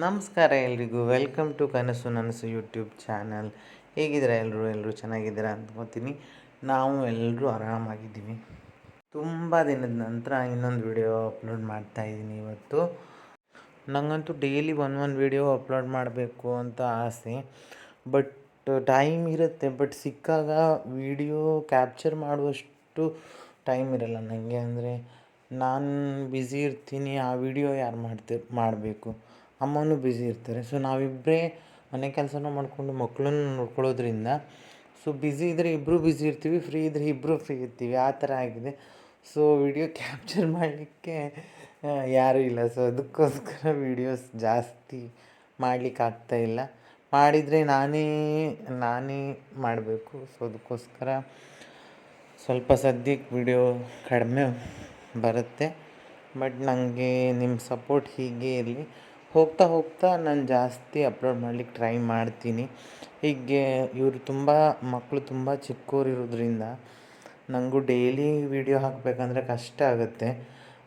ನಮಸ್ಕಾರ ಎಲ್ರಿಗೂ. Welcome to ಕನಸು ನನಸು ಯೂಟ್ಯೂಬ್ ಚಾನಲ್ ಹೇಗಿದ್ದೀರಾ ಎಲ್ಲರೂ ಎಲ್ಲರೂ ಚೆನ್ನಾಗಿದ್ದೀರಾ ಅಂದ್ಕೋತೀನಿ ನಾವು ಎಲ್ಲರೂ ಆರಾಮಾಗಿದ್ದೀವಿ. ತುಂಬ ದಿನದ ನಂತರ ಇನ್ನೊಂದು ವಿಡಿಯೋ ಅಪ್ಲೋಡ್ ಮಾಡ್ತಾ ಇದ್ದೀನಿ ಇವತ್ತು. ನನಗಂತೂ ಡೈಲಿ ಒನ್ ಒಂದು ವಿಡಿಯೋ ಅಪ್ಲೋಡ್ ಮಾಡಬೇಕು ಅಂತ ಆಸೆ. ಬಟ್ ಟೈಮ್ ಇರುತ್ತೆ. ಬಟ್ ಸಿಕ್ಕಾಗ ವಿಡಿಯೋ ಕ್ಯಾಪ್ಚರ್ ಮಾಡುವಷ್ಟು ಟೈಮ್ ಇರಲ್ಲ ನನಗೆ ಅಂದರೆ ನಾನು ಬ್ಯುಸಿ ಇರ್ತೀನಿ. ಆ ವಿಡಿಯೋ ಯಾರು ಮಾಡ್ತಿ ಮಾಡಬೇಕು? ಅಮ್ಮನೂ ಬ್ಯುಸಿ ಇರ್ತಾರೆ. ಸೊ ನಾವಿಬ್ಬರೇ ಮನೆ ಕೆಲಸನೂ ಮಾಡಿಕೊಂಡು ಮಕ್ಕಳನ್ನು ನೋಡ್ಕೊಳ್ಳೋದ್ರಿಂದ ಸೊ ಬ್ಯುಸಿ ಇದ್ದರೆ ಇಬ್ಬರೂ ಬ್ಯುಸಿ ಇರ್ತೀವಿ ಫ್ರೀ ಇದ್ದರೆ ಇಬ್ಬರೂ ಫ್ರೀ ಇರ್ತೀವಿ. ಆ ಥರ ಆಗಿದೆ. ಸೊ ವಿಡಿಯೋ ಕ್ಯಾಪ್ಚರ್ ಮಾಡಲಿಕ್ಕೆ ಯಾರೂ ಇಲ್ಲ. ಸೊ ಅದಕ್ಕೋಸ್ಕರ ವೀಡಿಯೋಸ್ ಜಾಸ್ತಿ ಮಾಡಲಿಕ್ಕೆ ಇಲ್ಲ. ಮಾಡಿದರೆ ನಾನೇ ನಾನೇ ಮಾಡಬೇಕು. ಸೊ ಅದಕ್ಕೋಸ್ಕರ ಸ್ವಲ್ಪ ಸದ್ಯಕ್ಕೆ ವಿಡಿಯೋ ಕಡಿಮೆ ಬರುತ್ತೆ. ಬಟ್ ನನಗೆ ನಿಮ್ಮ ಸಪೋರ್ಟ್ ಹೀಗೆ ಇರಲಿ. ಹೋಗ್ತಾ ಹೋಗ್ತಾ ನಾನು ಜಾಸ್ತಿ ಅಪ್ಲೋಡ್ ಮಾಡ್ಲಿಕ್ಕೆ ಟ್ರೈ ಮಾಡ್ತೀನಿ. ಹೀಗೆ ಇವರು ತುಂಬ ಮಕ್ಕಳು ತುಂಬ ಚಿಕ್ಕವರಿರೋದ್ರಿಂದ ನನಗೂ ಡೈಲಿ ವೀಡಿಯೋ ಹಾಕಬೇಕಂದ್ರೆ ಕಷ್ಟ ಆಗುತ್ತೆ.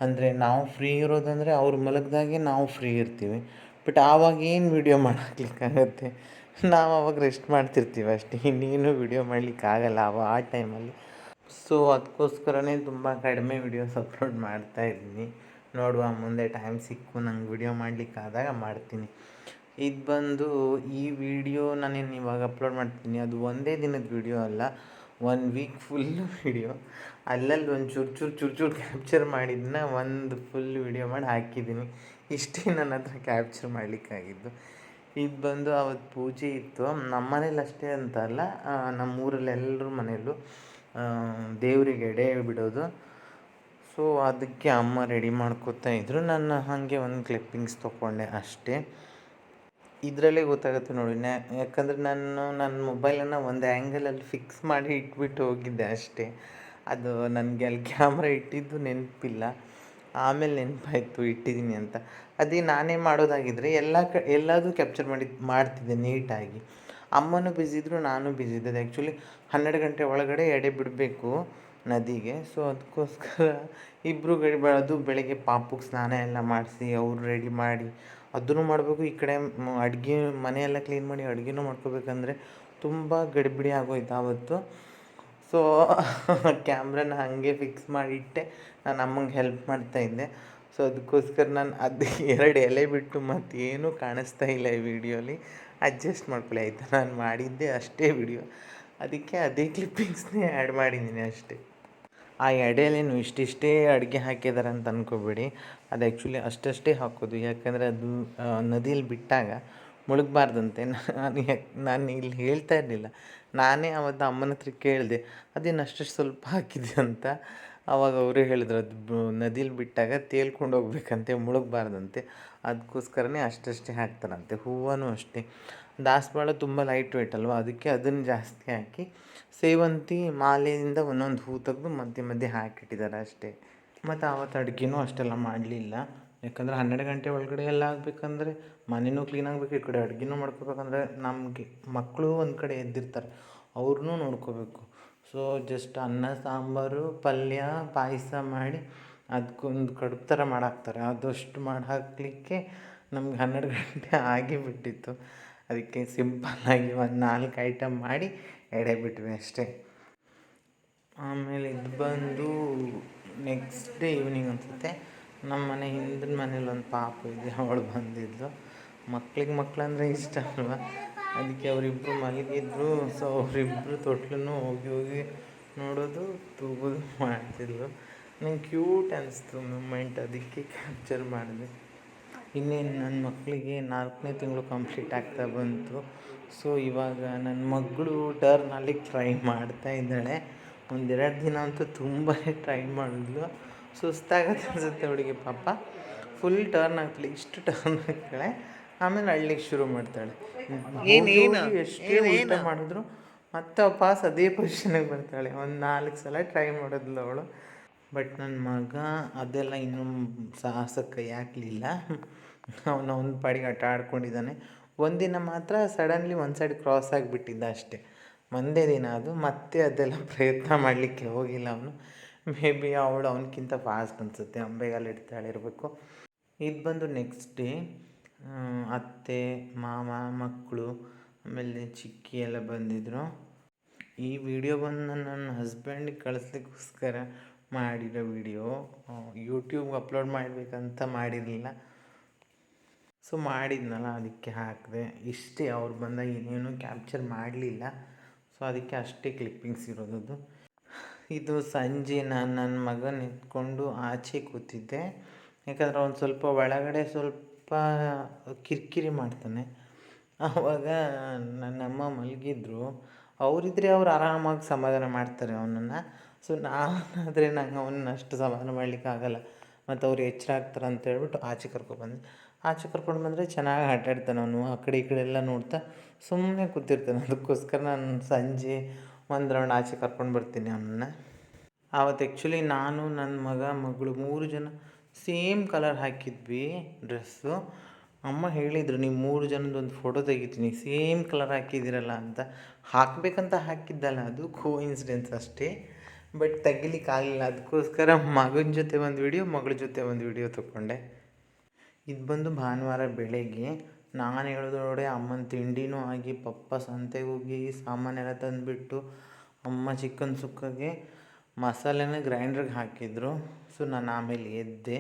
ಅಂದರೆ ನಾವು ಫ್ರೀ ಇರೋದಂದರೆ ಅವ್ರು ಮಲಗ್ದಾಗೆ ನಾವು ಫ್ರೀ ಇರ್ತೀವಿ. ಬಟ್ ಆವಾಗ ಏನು ವೀಡಿಯೋ ಮಾಡಾಕ್ಲಿಕ್ಕಾಗತ್ತೆ? ನಾವು ಅವಾಗ ರೆಸ್ಟ್ ಮಾಡ್ತಿರ್ತೀವಿ ಅಷ್ಟೇ. ಇನ್ನೇನು ವೀಡಿಯೋ ಮಾಡಲಿಕ್ಕಾಗಲ್ಲ ಅವ ಆ ಟೈಮಲ್ಲಿ. ಸೊ ಅದಕ್ಕೋಸ್ಕರನೇ ತುಂಬ ಕಡಿಮೆ ವೀಡಿಯೋಸ್ ಅಪ್ಲೋಡ್ ಮಾಡ್ತಾ ಇದ್ದೀನಿ. ನೋಡುವ, ಮುಂದೆ ಟೈಮ್ ಸಿಕ್ಕು, ನಂಗೆ ವಿಡಿಯೋ ಮಾಡಲಿಕ್ಕಾದಾಗ ಮಾಡ್ತೀನಿ. ಇದು ಬಂದು ಈ ವಿಡಿಯೋ ನಾನೇನು ಇವಾಗ ಅಪ್ಲೋಡ್ ಮಾಡ್ತೀನಿ, ಅದು ಒಂದೇ ದಿನದ ವಿಡಿಯೋ ಅಲ್ಲ ಒನ್ ವೀಕ್ ಫುಲ್ಲು ವಿಡಿಯೋ ಅಲ್ಲಲ್ಲಿ ಒಂದು ಚೂರು ಚೂರು ಚೂರು ಚೂರು ಕ್ಯಾಪ್ಚರ್ ಮಾಡಿದ್ದನ್ನ ಒಂದು ಫುಲ್ ವಿಡಿಯೋ ಮಾಡಿ ಹಾಕಿದ್ದೀನಿ. ಇಷ್ಟೇ ನನ್ನ ಹತ್ರ ಕ್ಯಾಪ್ಚರ್ ಮಾಡಲಿಕ್ಕಾಗಿದ್ದು ಇದು ಬಂದು ಅವತ್ತು ಪೂಜೆ ಇತ್ತು. ನಮ್ಮ ಮನೇಲಿ ಅಷ್ಟೇ ಅಂತಲ್ಲ ನಮ್ಮ ಊರಲ್ಲಿ ಎಲ್ಲರ ಮನೆಯಲ್ಲೂ ದೇವರಿಗೆ ಎಡೆ ಬಿಡೋದು ಸೊ ಅದಕ್ಕೆ ಅಮ್ಮ ರೆಡಿ ಮಾಡ್ಕೋತಾ ಇದ್ದರು ನಾನು ಹಾಗೆ ಒಂದು ಕ್ಲಿಪ್ಪಿಂಗ್ಸ್ ತೊಗೊಂಡೆ ಅಷ್ಟೇ. ಇದರಲ್ಲೇ ಗೊತ್ತಾಗುತ್ತೆ ನೋಡಿ ನ್ಯಾ ಯಾಕಂದರೆ ನಾನು ನನ್ನ ಮೊಬೈಲನ್ನು ಒಂದು ಆ್ಯಂಗಲಲ್ಲಿ ಫಿಕ್ಸ್ ಮಾಡಿ ಇಟ್ಬಿಟ್ಟು ಹೋಗಿದ್ದೆ ಅಷ್ಟೇ. ಅದು ನನಗೆ ಅಲ್ಲಿ ಕ್ಯಾಮ್ರಾ ಇಟ್ಟಿದ್ದು ನೆನಪಿಲ್ಲ. ಆಮೇಲೆ ನೆನಪಾಯಿತು ಇಟ್ಟಿದ್ದೀನಿ ಅಂತ. ಅದೇ ನಾನೇ ಮಾಡೋದಾಗಿದ್ದರೆ ಎಲ್ಲ ಕ, ಎಲ್ಲದೂ ಕ್ಯಾಪ್ಚರ್ ಮಾಡಿ, ಮಾಡ್ತಿದ್ದೆ ನೀಟಾಗಿ. ಅಮ್ಮನೂ ಬ್ಯುಸಿ ಇದ್ದರು ನಾನು ಬ್ಯುಸಿ ಇದ್ದೆ ಆ್ಯಕ್ಚುಲಿ ಹನ್ನೆರಡು ಗಂಟೆ ಒಳಗಡೆ ಎಡೆ ಬಿಡಬೇಕು. ನದಿಗೆ. ಸೊ ಅದಕ್ಕೋಸ್ಕರ ಇಬ್ಬರು ಅದು ಬೆಳಗ್ಗೆ ಪಾಪುಗೆ ಸ್ನಾನ ಎಲ್ಲ ಮಾಡಿಸಿ, ಅವ್ರು ರೆಡಿ ಮಾಡಿ ಅದನ್ನು ಮಾಡಬೇಕು. ಈ ಕಡೆ ಅಡುಗೆ ಮನೆಯೆಲ್ಲ ಕ್ಲೀನ್ ಮಾಡಿ ಅಡುಗೆನೂ ಮಾಡ್ಕೋಬೇಕಂದ್ರೆ ತುಂಬ ಗಡಿಬಿಡಿ ಆಗೋಯ್ತು ಆವತ್ತು. ಸೊ ಕ್ಯಾಮ್ರಾನ ಹಾಗೆ ಫಿಕ್ಸ್ ಮಾಡಿಟ್ಟೆ. ನಾನು ಅಮ್ಮಂಗೆ ಹೆಲ್ಪ್ ಮಾಡ್ತಾ ಇದ್ದೆ. ಸೊ ಅದಕ್ಕೋಸ್ಕರ ನಾನು ಅದು ಎರಡು ಎಲೆ ಬಿಟ್ಟು ಮತ್ತೇನೂ ಕಾಣಿಸ್ತಾ ಇಲ್ಲ ಈ ವಿಡಿಯೋಲಿ. ಅಡ್ಜಸ್ಟ್ ಮಾಡ್ಕೊಳ್ಳಿ ಆಯಿತಾ? ನಾನು ಮಾಡಿದ್ದೆ ಅಷ್ಟೇ ವಿಡಿಯೋ ಅದಕ್ಕೆ ಅದೇ ಕ್ಲಿಪ್ಪಿಂಗ್ಸ್ನೇ ಆ್ಯಡ್ ಮಾಡಿದ್ದೀನಿ ಅಷ್ಟೇ. ಆ ಎಡೆಯಲ್ಲೇನು ಇಷ್ಟಿಷ್ಟೇ ಅಡುಗೆ ಹಾಕಿದ್ದಾರೆ ಅಂತ ಅಂದ್ಕೋಬೇಡಿ ಅದು ಆ್ಯಕ್ಚುಲಿ ಅಷ್ಟಷ್ಟೇ ಹಾಕೋದು. ಯಾಕಂದರೆ ಅದು ನದಿಯಲ್ಲಿ ಬಿಟ್ಟಾಗ ಮುಳುಗಬಾರ್ದಂತೆ. ನಾನು ನಾನು ಇಲ್ಲಿ ಹೇಳ್ತಾ ಇರಲಿಲ್ಲ. ನಾನೇ ಆವತ್ತು ಅಮ್ಮನ ಹತ್ರ ಕೇಳಿದೆ, ಅದೇನು ಅಷ್ಟಷ್ಟು ಸ್ವಲ್ಪ ಹಾಕಿದೆ ಅಂತ. ಆವಾಗ ಅವರೇ ಹೇಳಿದ್ರು, ಅದು ನದಿಲಿ ಬಿಟ್ಟಾಗ ತೇಲ್ಕೊಂಡು ಹೋಗ್ಬೇಕಂತೆ, ಮುಳುಗಬಾರ್ದಂತೆ. ಅದಕ್ಕೋಸ್ಕರನೇ ಅಷ್ಟಷ್ಟೇ ಹಾಕ್ತಾರಂತೆ. ಹೂವೂ ಅಷ್ಟೇ. ದಾಸವಾಳ ತುಂಬ ಲೈಟ್ ವೇಟ್ ಅಲ್ವಾ? ಅದಕ್ಕೆ ಅದನ್ನು ಜಾಸ್ತಿ ಹಾಕಿ ಸೇವಂತಿ ಮಾಲೆಯಿಂದ ಒಂದೊಂದು ಹೂ ತೆಗೆದು ಮಧ್ಯೆ ಮಧ್ಯೆ ಹಾಕಿಟ್ಟಿದ್ದಾರೆ ಅಷ್ಟೇ. ಮತ್ತು ಆವತ್ತು ಅಡುಗೆನೂ ಅಷ್ಟೆಲ್ಲ ಮಾಡಲಿಲ್ಲ. ಯಾಕಂದರೆ ಹನ್ನೆರಡು ಗಂಟೆ ಒಳಗಡೆ ಎಲ್ಲ ಆಗಬೇಕಂದ್ರೆ ಮನೆಯೂ ಕ್ಲೀನ್ ಆಗಬೇಕು, ಈ ಕಡೆ ಅಡುಗೆನೂ ಮಾಡ್ಕೋಬೇಕಂದ್ರೆ ನಮಗೆ ಮಕ್ಕಳು ಒಂದು ಕಡೆ ಎದ್ದಿರ್ತಾರೆ ಅವ್ರನ್ನೂ ನೋಡ್ಕೋಬೇಕು. ಸೊ ಜಸ್ಟ್ ಅನ್ನ, ಸಾಂಬಾರು, ಪಲ್ಯ, ಪಾಯಸ ಮಾಡಿ ಅದಕ್ಕೊಂದು ಕಡುಬು ಥರ ಮಾಡಾಕ್ತಾರೆ. ಅದಷ್ಟು ಮಾಡಿ ಹಾಕಲಿಕ್ಕೆ ನಮ್ಗೆ ಹನ್ನೆರಡು ಗಂಟೆ ಆಗಿಬಿಟ್ಟಿತ್ತು. ಅದಕ್ಕೆ ಸಿಂಪಲ್ಲಾಗಿ ಒಂದು ನಾಲ್ಕು ಐಟಮ್ ಮಾಡಿ ಎಡೆ ಬಿಟ್ವಿ ಅಷ್ಟೇ. ಆಮೇಲೆ ಇದು ಬಂದು ನೆಕ್ಸ್ಟ್ ಡೇ ಈವ್ನಿಂಗ್ ಅನ್ಸುತ್ತೆ. ನಮ್ಮ ಮನೆ ಹಿಂದಿನ ಮನೇಲಿ ಒಂದು ಪಾಪ ಇದೆ. ಅವಳು ಬಂದಿದ್ಲು. ಮಕ್ಳಿಗೆ ಮಕ್ಕಳಂದ್ರೆ ಇಷ್ಟ ಅಲ್ವಾ? ಅದಕ್ಕೆ ಅವರಿಬ್ಬರು ಮಲಗಿದ್ರು ಸೊ ಅವರಿಬ್ಬರು ತೊಟ್ಲನ್ನು ಹೋಗಿ ಹೋಗಿ ನೋಡೋದು, ತೂಗೋದು, ಮಾಡ್ತಿದ್ಲು. ನಂಗೆ ಕ್ಯೂಟ್ ಅನಿಸ್ತು ಮೂಮೆಂಟ್ ಅದಕ್ಕೆ ಕ್ಯಾಪ್ಚರ್ ಮಾಡಿದೆ. ಇನ್ನೇನು ನನ್ನ ಮಕ್ಕಳಿಗೆ ನಾಲ್ಕನೇ ತಿಂಗಳು ಕಂಪ್ಲೀಟ್ ಆಗ್ತಾ ಬಂತು. ಸೊ ಇವಾಗ ನನ್ನ ಮಗಳು ಟರ್ನ್ ಆಗ್ಲಿಕ್ಕೆ ಟ್ರೈ ಮಾಡ್ತಾ ಇದ್ದಾಳೆ. ಒಂದೆರಡು ದಿನ ಅಂತೂ ತುಂಬಾ ಟ್ರೈ ಮಾಡಿದ್ಲು. ಸುಸ್ತಾಗತ್ತೆ ಅನ್ಸುತ್ತೆ ಅವಳಿಗೆ ಪಾಪ. ಫುಲ್ ಟರ್ನ್ ಆಗ್ತಾಳೆ ಇಷ್ಟು ಟರ್ನ್ ಆಗ್ತಾಳೆ. ಆಮೇಲೆ ಅಳ್ಲಿಕ್ಕೆ ಶುರು ಮಾಡ್ತಾಳೆ. ಎಷ್ಟೇ ಊಟ ಮಾಡಿದ್ರು ಮತ್ತೆ ಪಾಸ್ ಅದೇ ಪೊಸಿಷನಿಗೆ ಬರ್ತಾಳೆ. ಒಂದು ನಾಲ್ಕು ಸಲ ಟ್ರೈ ಮಾಡಿದ್ಲು ಅವಳು. ಬಟ್ ನನ್ನ ಮಗ ಅದೆಲ್ಲ ಇನ್ನೂ ಸಾಹಸಕ್ಕೆ ಯಾಕಲಿಲ್ಲ ಅವನ ಅವನು ಅವನ ಪಾಡಿಗೆ ಆಟ ಆಡ್ಕೊಂಡಿದ್ದಾನೆ. ಒಂದಿನ ಮಾತ್ರ ಸಡನ್ಲಿ ಒಂದು ಸೈಡ್ ಕ್ರಾಸ್ ಆಗಿಬಿಟ್ಟಿದ್ದ ಅಷ್ಟೇ. ಒಂದೇ ದಿನ ಅದು. ಮತ್ತೆ ಅದೆಲ್ಲ ಪ್ರಯತ್ನ ಮಾಡಲಿಕ್ಕೆ ಹೋಗಿಲ್ಲ ಅವನು. ಮೇ ಬಿ ಅವಳು ಅವನಕ್ಕಿಂತ ಫಾಸ್ಟ್ ಅನಿಸುತ್ತೆ. ಅಂಬೆಗಾಲ ಇಡ್ತಾಳೆ ಇರಬೇಕು. ಇದು ಬಂದು ನೆಕ್ಸ್ಟ್ ಡೇ ಅತ್ತೆ ಮಾವ ಮಕ್ಕಳು ಆಮೇಲೆ ಚಿಕ್ಕಿ ಎಲ್ಲ ಬಂದಿದ್ದರು ಈ ವಿಡಿಯೋ ಬಂದು ನಾನು ನನ್ನ ಹಸ್ಬೆಂಡಿಗೆ ಕಳಿಸ್ಲಿಕ್ಕೋಸ್ಕರ ಮಾಡಿರೋ ವಿಡಿಯೋ ಯೂಟ್ಯೂಬ್ಗೆ ಅಪ್ಲೋಡ್ ಮಾಡಬೇಕಂತ ಮಾಡಿರಲಿಲ್ಲ. ಸೊ ಮಾಡಿದ್ನಲ್ಲ, ಅದಕ್ಕೆ ಹಾಕಿದೆ. ಇಷ್ಟೇ, ಅವ್ರು ಬಂದಾಗ ಏನೇನು ಕ್ಯಾಪ್ಚರ್ ಮಾಡಲಿಲ್ಲ. ಸೊ ಅದಕ್ಕೆ ಅಷ್ಟೇ ಕ್ಲಿಪ್ಪಿಂಗ್ಸ್ ಇರೋದದು. ಇದು ಸಂಜೆ ನಾನು ನನ್ನ ಮಗನ ಎತ್ಕೊಂಡು ಆಚೆ ಕೂತಿದ್ದೆ. ಯಾಕಂದ್ರೆ ಅವ್ನು ಸ್ವಲ್ಪ ಒಳಗಡೆ ಸ್ವಲ್ಪ ಕಿರಿಕಿರಿ ಮಾಡ್ತಾನೆ. ಆವಾಗ ನನ್ನಮ್ಮ ಮಲಗಿದ್ರು. ಅವರಿದ್ರೆ ಅವ್ರು ಆರಾಮಾಗಿ ಸಮಾಧಾನ ಮಾಡ್ತಾರೆ ಅವನನ್ನು. ಸೊ ನಾನಾದರೆ ನಂಗೆ ಅವನ್ನ ಅಷ್ಟು ಸಮಾಧಾನ ಮಾಡಲಿಕ್ಕಾಗಲ್ಲ ಮತ್ತು ಅವ್ರು ಎಚ್ಚರ ಆಗ್ತಾರೆ ಅಂತ ಹೇಳ್ಬಿಟ್ಟು ಆಚೆ ಕರ್ಕೊಬಂದೆ ಆಚೆ ಕರ್ಕೊಂಡು ಬಂದರೆ ಚೆನ್ನಾಗಿ ಆಟಾಡ್ತಾನೆ ಅವನು. ಆ ಕಡೆ ಈ ಕಡೆ ಎಲ್ಲ ನೋಡ್ತಾ ಸುಮ್ಮನೆ ಕೂತಿರ್ತಾನೆ. ಅದಕ್ಕೋಸ್ಕರ ನಾನು ಸಂಜೆ ಒಂದು ರೌಂಡ್ ಆಚೆ ಕರ್ಕೊಂಡು ಬರ್ತೀನಿ ಅವನನ್ನು. ಆವತ್ತು ಆ್ಯಕ್ಚುಲಿ ನಾನು ನನ್ನ ಮಗ, ಮಗಳು ಮೂರು ಜನ ಸೇಮ್ ಕಲರ್ ಹಾಕಿದ್ವಿ ಡ್ರೆಸ್ಸು. ಅಮ್ಮ ಹೇಳಿದರು, ನೀವು ಮೂರು ಜನದ ಒಂದು ಫೋಟೋ ತೆಗಿತೀನಿ, ಸೇಮ್ ಕಲರ್ ಹಾಕಿದ್ದೀರಲ್ಲ ಅಂತ. ಹಾಕಬೇಕಂತ ಹಾಕಿದ್ದಲ್ಲ, ಅದು ಕೋ ಇನ್ಸಿಡೆನ್ಸ್ ಅಷ್ಟೇ ಬಟ್ ತೆಗಿಲಿಕ್ಕಾಗಲಿಲ್ಲ ಅದಕ್ಕೋಸ್ಕರ ಮಗನ ಜೊತೆ ಒಂದು ವಿಡಿಯೋ ಮಗಳ ಜೊತೆ ಒಂದು ವಿಡಿಯೋ ತಗೊಂಡೆ ಇದು ಬಂದು ಭಾನುವಾರ ಬೆಳಗ್ಗೆ, ನಾನು ಹೇಳಿದ್ರೊಳಗಡೆ ಅಮ್ಮನ ತಿಂಡಿನೂ ಆಗಿ ಪಪ್ಪ ಸಂತೆಗೆ ಹೋಗಿ ಸಾಮಾನೆಲ್ಲ ತಂದುಬಿಟ್ಟು, ಅಮ್ಮ ಚಿಕನ್ ಸುಕ್ಕಗೆ ಮಸಾಲೆನ ಗ್ರೈಂಡ್ರಿಗೆ ಹಾಕಿದ್ರು. ಸೊ ನಾನು ಆಮೇಲೆ ಎದ್ದೆ.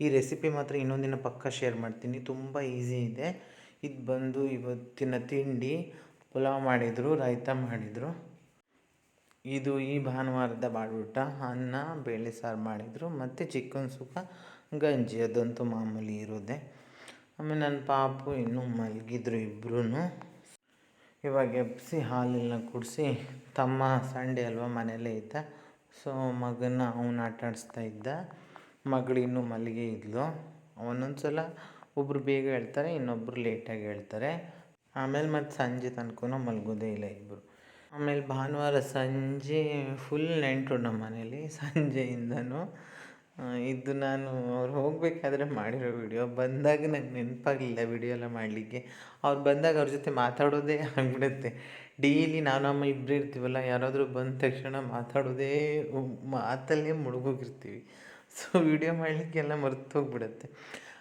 ಈ ರೆಸಿಪಿ ಮಾತ್ರ ಇನ್ನೊಂದಿನ ಪಕ್ಕ ಶೇರ್ ಮಾಡ್ತೀನಿ. ತುಂಬ ಈಸಿ ಇದೆ. ಇದು ಬಂದು ಇವತ್ತಿನ ತಿಂಡಿ ಪುಲಾವ್ ಮಾಡಿದರು, ರಾಯ್ತ ಮಾಡಿದರು. ಇದು ಈ ಭಾನುವಾರದ ಬಾಡೂಟ ಅನ್ನ, ಬೇಳೆ ಸಾರು ಮಾಡಿದರು. ಮತ್ತು ಚಿಕನ್ ಸುಖ ಗಂಜಿ, ಅದಂತೂ ಮಾಮೂಲಿ ಇರೋದೆ. ಆಮೇಲೆ ನನ್ನ ಪಾಪು ಇನ್ನೂ ಮಲಗಿದ್ರು ಇಬ್ಬರೂ ಇವಾಗ ಎಬ್ಬಿಸಿ ಹಾಲೆಲ್ಲ ಕುಡಿಸಿ ತಮ್ಮ ಸಂಡೆ ಅಲ್ವಾ ಮನೆಯಲ್ಲೇ ಇದ್ದ. ಸೊ ಮಗನ ಅವನು ಆಟಾಡಿಸ್ತಾ ಇದ್ದ. ಮಗಳು ಇನ್ನೂ ಮಲ್ಲಿಗೆ ಇದ್ಲು. ಒಂದೊಂದು ಸಲ ಒಬ್ಬರು ಬೇಗ ಹೇಳ್ತಾರೆ ಇನ್ನೊಬ್ಬರು ಲೇಟಾಗಿ ಹೇಳ್ತಾರೆ. ಆಮೇಲೆ ಮತ್ತು ಸಂಜೆ ತನಕ ಮಲಗೋದೇ ಇಲ್ಲ ಇಬ್ಬರು ಆಮೇಲೆ ಭಾನುವಾರ ಸಂಜೆ ಫುಲ್ ನೆಂಟರು ನಮ್ಮ ಮನೇಲಿ ಸಂಜೆಯಿಂದನೂ ಇದು ನಾನು ಅವ್ರು ಹೋಗಬೇಕಾದ್ರೆ ಮಾಡಿರೋ ವಿಡಿಯೋ ಬಂದಾಗ ನಂಗೆ ನೆನಪಾಗಲಿಲ್ಲ ವಿಡಿಯೋ ಎಲ್ಲ ಮಾಡಲಿಕ್ಕೆ. ಅವ್ರು ಬಂದಾಗ ಅವ್ರ ಜೊತೆ ಮಾತಾಡೋದೇ ಆಗ್ಬಿಡುತ್ತೆ. ಡೈಲಿ ನಾನು, ಅಮ್ಮ ಇಬ್ಬರು ಇರ್ತೀವಲ್ಲ, ಯಾರಾದರೂ ಬಂದ ತಕ್ಷಣ ಮಾತಾಡೋದೇ ಮಾತಲ್ಲೇ ಮುಳುಗೋಗಿರ್ತೀವಿ. ಸೊ ವಿಡಿಯೋ ಮಾಡಲಿಕ್ಕೆಲ್ಲ ಮರೆತು ಹೋಗ್ಬಿಡುತ್ತೆ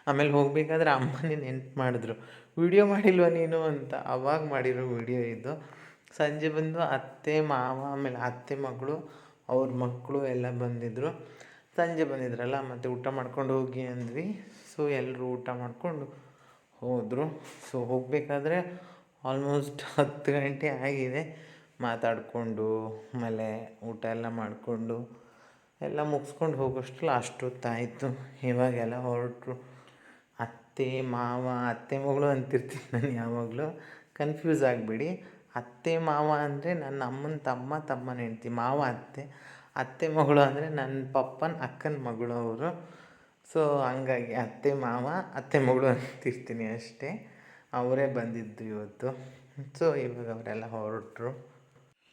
ಆಮೇಲೆ ಹೋಗಬೇಕಾದ್ರೆ ಅಮ್ಮನೇ ನೆನ್ಪು ಮಾಡಿದ್ರು. ವಿಡಿಯೋ ಮಾಡಿಲ್ವ ನೀನು? ಅಂತ. ಅವಾಗ ಮಾಡಿರೋ ವಿಡಿಯೋ ಇದು. ಸಂಜೆ ಬಂದು ಅತ್ತೆ, ಮಾವ, ಆಮೇಲೆ ಅತ್ತೆ ಮಗಳು, ಅವ್ರ ಮಕ್ಕಳು ಎಲ್ಲ ಬಂದಿದ್ದರು ಸಂಜೆ ಬಂದಿದ್ರಲ್ಲ, ಮತ್ತು ಊಟ ಮಾಡ್ಕೊಂಡು ಹೋಗಿ ಅಂದ್ವಿ. ಸೊ ಎಲ್ಲರೂ ಊಟ ಮಾಡಿಕೊಂಡು ಹೋದರು. ಸೊ ಹೋಗಬೇಕಾದ್ರೆ ಆಲ್ಮೋಸ್ಟ್ ಹತ್ತು ಗಂಟೆ ಆಗಿದೆ. ಮಾತಾಡಿಕೊಂಡು, ಆಮೇಲೆ ಊಟ ಎಲ್ಲ ಮಾಡಿಕೊಂಡು ಎಲ್ಲ ಮುಗಿಸ್ಕೊಂಡು ಹೋಗೋಷ್ಟ್ರಲ್ಲಿ ಅಷ್ಟೊತ್ತಾಯಿತು ಇವಾಗೆಲ್ಲ ಹೊರಟರು ಅತ್ತೆ, ಮಾವ, ಅತ್ತೆ ಮಗಳು ಅಂತಿರ್ತೀನಿ ನಾನು ಯಾವಾಗಲೂ. ಕನ್ಫ್ಯೂಸ್ ಆಗಿಬಿಡಿ. ಅತ್ತೆ, ಮಾವ ಅಂದರೆ ನನ್ನ ಅಮ್ಮನ ತಮ್ಮ ತಮ್ಮನ ಹೆಂಡ್ತಿ, ಮಾವ, ಅತ್ತೆ. ಅತ್ತೆ ಮಗಳು ಅಂದರೆ ನನ್ನ ಪಪ್ಪನ, ಅಕ್ಕನ ಮಗಳು ಅವರು. ಸೊ ಹಂಗಾಗಿ ಅತ್ತೆ ಮಾವ, ಅತ್ತೆ ಮಗಳು ಅಂತಿರ್ತೀನಿ ಅಷ್ಟೇ. ಅವರೇ ಬಂದಿದ್ದು ಇವತ್ತು. ಸೊ ಇವಾಗ ಅವರೆಲ್ಲ ಹೊರಟರು.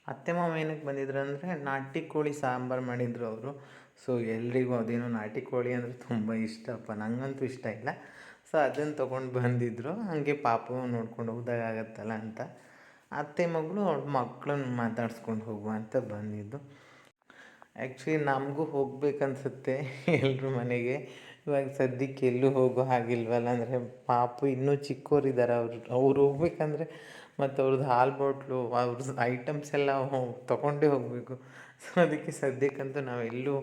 ಅತ್ತೆ ಮಾವ ಏನಕ್ಕೆ ಬಂದಿದ್ರು ಅಂದರೆ ನಾಟಿ ಕೋಳಿ ಸಾಂಬಾರು ಮಾಡಿದರು ಅವರು. ಸೊ ಎಲ್ರಿಗೂ ಅದೇನು ನಾಟಿ ಕೋಳಿ ಅಂದರೆ ತುಂಬ ಇಷ್ಟಪ್ಪ ನನಗಂತೂ ಇಷ್ಟ ಇಲ್ಲ. ಸೊ ಅದನ್ನು ತೊಗೊಂಡು ಬಂದಿದ್ದರು ಹಾಗೆ ಪಾಪು ನೋಡ್ಕೊಂಡು ಹೋದಾಗತ್ತಲ್ಲ ಅಂತ. ಅತ್ತೆ ಮಗಳು ಅವ್ಳ ಮಕ್ಕಳನ್ನ ಮಾತಾಡ್ಸ್ಕೊಂಡು ಹೋಗುವ ಅಂತ ಬಂದಿದ್ದು. ಆ್ಯಕ್ಚುಲಿ ನಮಗೂ ಹೋಗ್ಬೇಕನ್ಸುತ್ತೆ ಎಲ್ಲರ ಮನೆಗೆ. ಇವಾಗ ಸದ್ಯಕ್ಕೆ ಎಲ್ಲೂ ಹೋಗೋ ಹಾಗಿಲ್ವಲ್ಲ? ಅಂದರೆ ಪಾಪು ಇನ್ನೂ ಚಿಕ್ಕವರಿದ್ದಾರೆ ಅವರು. ಅವ್ರು ಹೋಗ್ಬೇಕಂದ್ರೆ ಮತ್ತು ಅವ್ರದ್ದು ಹಾಲು ಬಾಟ್ಲು ಅವ್ರದ್ದು ಐಟಮ್ಸ್ ಎಲ್ಲ ತೊಗೊಂಡೇ ಹೋಗಬೇಕು. ಸೊ ಅದಕ್ಕೆ ಸದ್ಯಕ್ಕಂತೂ ನಾವೆಲ್ಲೂ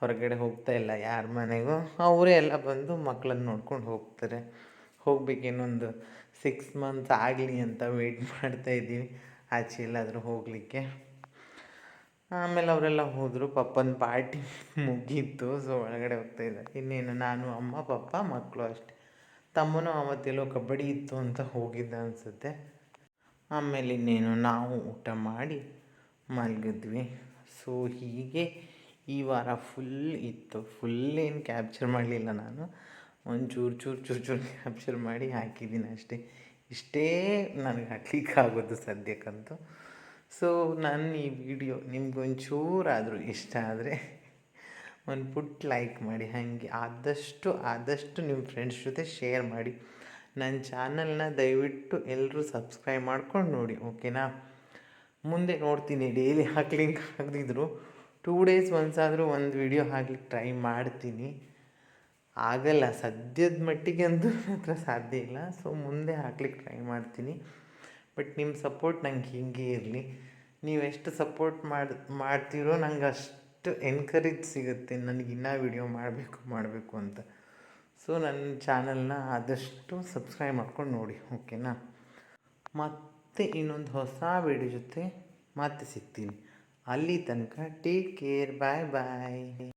ಹೊರಗಡೆ ಹೋಗ್ತಾ ಇಲ್ಲ ಯಾರ ಮನೆಗೂ. ಅವರೇ ಎಲ್ಲ ಬಂದು ಮಕ್ಕಳನ್ನ ನೋಡ್ಕೊಂಡು ಹೋಗ್ತಾರೆ. ಹೋಗ್ಬೇಕು ಇನ್ನೊಂದು ಸಿಕ್ಸ್ ಮಂತ್ಸ್ ಆಗಲಿ ಅಂತ ವೆಯ್ಟ್ ಮಾಡ್ತಾಯಿದ್ದೀವಿ ಆಚೆ ಎಲ್ಲಾದರೂ ಹೋಗಲಿಕ್ಕೆ. ಆಮೇಲೆ ಅವರೆಲ್ಲ ಹೋದರು, ಪಪ್ಪನ ಪಾರ್ಟಿ ಮುಗೀತು. ಸೊ ಒಳಗಡೆ ಹೋಗ್ತಾಯಿದ್ದೆ ಇನ್ನೇನು, ನಾನು, ಅಮ್ಮ, ಪಪ್ಪ, ಮಕ್ಕಳು ಅಷ್ಟೆ. ತಮ್ಮನು ಅವತ್ತೆಲ್ಲೋ ಕಬಡ್ಡಿ ಇತ್ತು ಅಂತ ಹೋಗಿದ್ದ ಅನಿಸುತ್ತೆ. ಆಮೇಲೆ ಇನ್ನೇನು, ನಾವು ಊಟ ಮಾಡಿ ಮಲಗಿದ್ವಿ. ಸೊ ಹೀಗೆ ಈ ವಾರ ಫುಲ್ ಇತ್ತು. ಫುಲ್ ಏನು ಕ್ಯಾಪ್ಚರ್ ಮಾಡಲಿಲ್ಲ ನಾನು. ಒಂದು ಚೂರು ಚೂರು ಚೂರು ಚೂರು ಕ್ಯಾಪ್ಚರ್ ಮಾಡಿ ಹಾಕಿದ್ದೀನಿ ಅಷ್ಟೇ. ಇಷ್ಟೇ ನನಗೆ ಹಾಕ್ಲಿಕ್ಕಾಗೋದು ಸದ್ಯಕ್ಕಂತೂ. ಸೊ ನನ್ನ ಈ ವಿಡಿಯೋ ನಿಮ್ಗೊಂಚೂರಾದರೂ ಇಷ್ಟ ಆದರೆ ಒಂದು ಪುಟ್ ಲೈಕ್ ಮಾಡಿ, ಹಾಗೆ ಆದಷ್ಟು ಆದಷ್ಟು ನಿಮ್ಮ ಫ್ರೆಂಡ್ಸ್ ಜೊತೆ ಶೇರ್ ಮಾಡಿ. ನನ್ನ ಚಾನಲ್ನ ದಯವಿಟ್ಟು ಎಲ್ಲರೂ ಸಬ್ಸ್ಕ್ರೈಬ್ ಮಾಡ್ಕೊಂಡು ನೋಡಿ ಓಕೆನಾ ಮುಂದೆ ನೋಡ್ತೀನಿ ಡೈಲಿ ಹಾಕ್ಲಿಂಕ್ ಹಾಕಿದ್ರು ಟೂ ಡೇಸ್ ಒನ್ಸ್ ಆದರೂ ಒಂದು ವಿಡಿಯೋ ಹಾಕ್ಲಿಕ್ಕೆ ಟ್ರೈ ಮಾಡ್ತೀನಿ. ಆಗಲ್ಲ, ಸದ್ಯದ ಮಟ್ಟಿಗೆ ಅಂತೂ ಹತ್ರ ಸಾಧ್ಯ ಇಲ್ಲ. ಸೊ ಮುಂದೆ ಹಾಕ್ಲಿಕ್ಕೆ ಟ್ರೈ ಮಾಡ್ತೀನಿ. ಬಟ್ ನಿಮ್ಮ ಸಪೋರ್ಟ್ ನಂಗೆ ಹೀಗೆ ಇರಲಿ. ನೀವು ಎಷ್ಟು ಸಪೋರ್ಟ್ ಮಾಡಿ, ಮಾಡ್ತೀರೋ ನಂಗೆ ಅಷ್ಟು ಎನ್ಕರೇಜ್ ಸಿಗುತ್ತೆ. ನನಗೆ ಇನ್ನೂ ವಿಡಿಯೋ ಮಾಡಬೇಕು ಮಾಡಬೇಕು ಅಂತ. ಸೊ ನನ್ನ ಚಾನಲ್ನ ಆದಷ್ಟು ಸಬ್ಸ್ಕ್ರೈಬ್ ಮಾಡ್ಕೊಂಡು ನೋಡಿ, ಓಕೆನಾ? ಮತ್ತೆ ಇನ್ನೊಂದು ಹೊಸ ವಿಡಿಯೋ ಜೊತೆ ಮತ್ತೆ ಸಿಗ್ತೀನಿ. ಅಲ್ಲಿ ತನಕ ಟೇಕ್ ಕೇರ್, ಬಾಯ್ ಬಾಯ್.